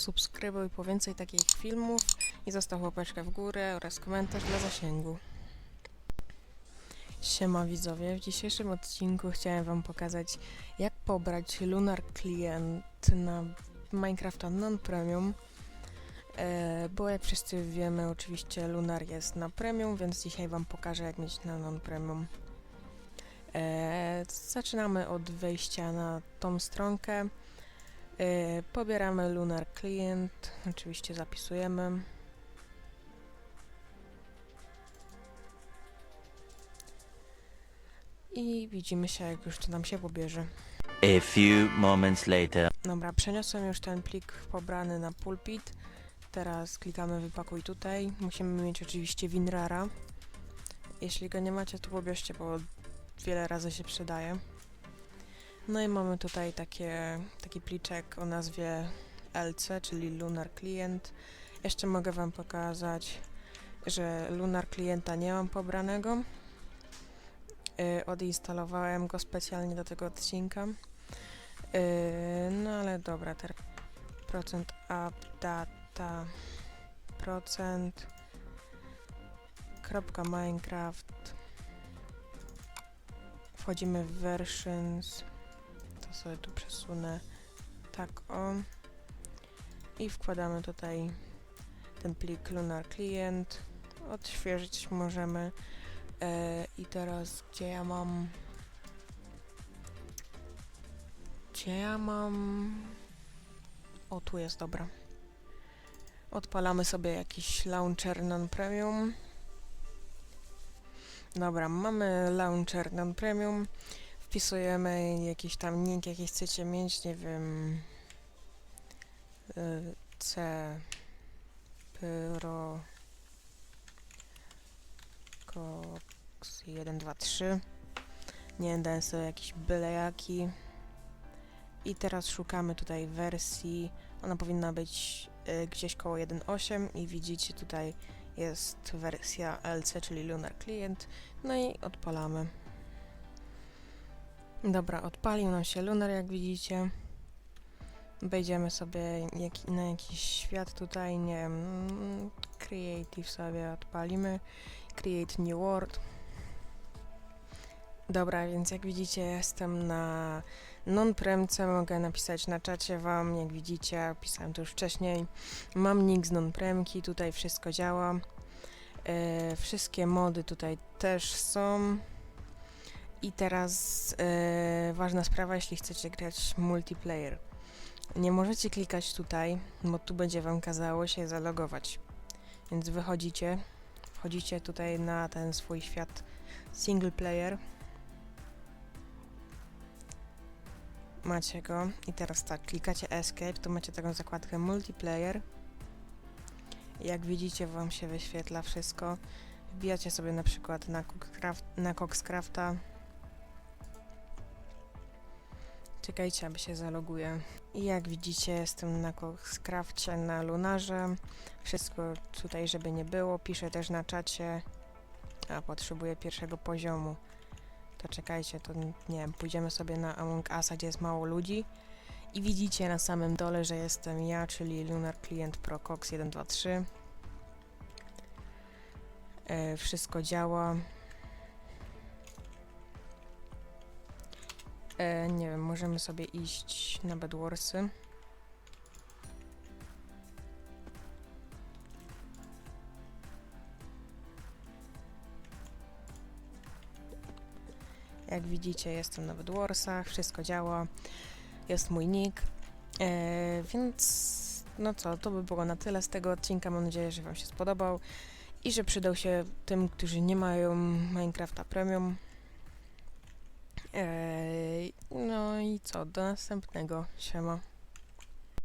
subskrybuj po więcej takich filmów i zostaw łapeczkę w górę oraz komentarz dla zasięgu. Siema widzowie, w dzisiejszym odcinku chciałem wam pokazać jak pobrać Lunar Client na Minecrafta Non-Premium. E, bo jak wszyscy wiemy, oczywiście Lunar jest na Premium, więc dzisiaj wam pokażę jak mieć na Non-Premium. E, zaczynamy od wejścia na tą stronkę. E, pobieramy Lunar Client, oczywiście zapisujemy. I widzimy się, jak już to nam się pobierze. A few moments later. Dobra, przeniosłem już ten plik pobrany na pulpit. Teraz klikamy wypakuj tutaj. Musimy mieć oczywiście WinRara. Jeśli go nie macie, to pobierzcie, bo wiele razy się przydaje. No i mamy tutaj takie, taki pliczek o nazwie LC, czyli Lunar Client. Jeszcze mogę Wam pokazać, że Lunar Clienta nie mam pobranego. Yy, odinstalowałem go specjalnie do tego odcinka. Yy, no ale dobra, teraz procent updata procent kropka minecraft wchodzimy w versions sobie tu przesunę. Tak o. I wkładamy tutaj ten plik lunar client. Odświeżyć możemy. E, i teraz gdzie ja mam? Gdzie ja mam? O tu jest dobra. Odpalamy sobie jakiś launcher non-premium. Dobra, mamy launcher non-premium. Wpisujemy jakiś tam link, jaki chcecie mieć, nie wiem. y, C. Pro. Cox 1, 2, 3. Nie dałem sobie jakiś byle jaki. I teraz szukamy tutaj wersji. Ona powinna być y, gdzieś koło 1.8 i widzicie tutaj jest wersja LC, czyli Lunar Client. No i odpalamy. Dobra, odpalił nam się Lunar, jak widzicie. Wejdziemy sobie jak, na jakiś świat tutaj, nie wiem, Creative sobie odpalimy. Create New World. Dobra, więc jak widzicie jestem na non-premce, mogę napisać na czacie wam, jak widzicie, pisałem to już wcześniej. Mam nick z non-premki, tutaj wszystko działa. E, wszystkie mody tutaj też są. I teraz e, ważna sprawa, jeśli chcecie grać multiplayer. Nie możecie klikać tutaj, bo tu będzie wam kazało się zalogować. Więc wychodzicie, wchodzicie tutaj na ten swój świat single player. Macie go i teraz tak, klikacie escape, to macie taką zakładkę multiplayer. Jak widzicie, wam się wyświetla wszystko. Wbijacie sobie na przykład na, Cookcraft, na Coxcrafta. Czekajcie, aby się zaloguje. I jak widzicie, jestem na Coxcrafcie, na Lunarze. Wszystko tutaj, żeby nie było. Piszę też na czacie. A, potrzebuję pierwszego poziomu. To czekajcie, to nie wiem, pójdziemy sobie na Among Usa, gdzie jest mało ludzi. I widzicie na samym dole, że jestem ja, czyli Lunar Client Pro Cox 123. E, wszystko działa. E, nie wiem, możemy sobie iść na Bedwarsy. Jak widzicie, jestem na Bedwarsach, wszystko działa. Jest mój nick. E, więc no co, to by było na tyle z tego odcinka. Mam nadzieję, że Wam się spodobał i że przydał się tym, którzy nie mają Minecrafta Premium. No i co, do następnego. Siema.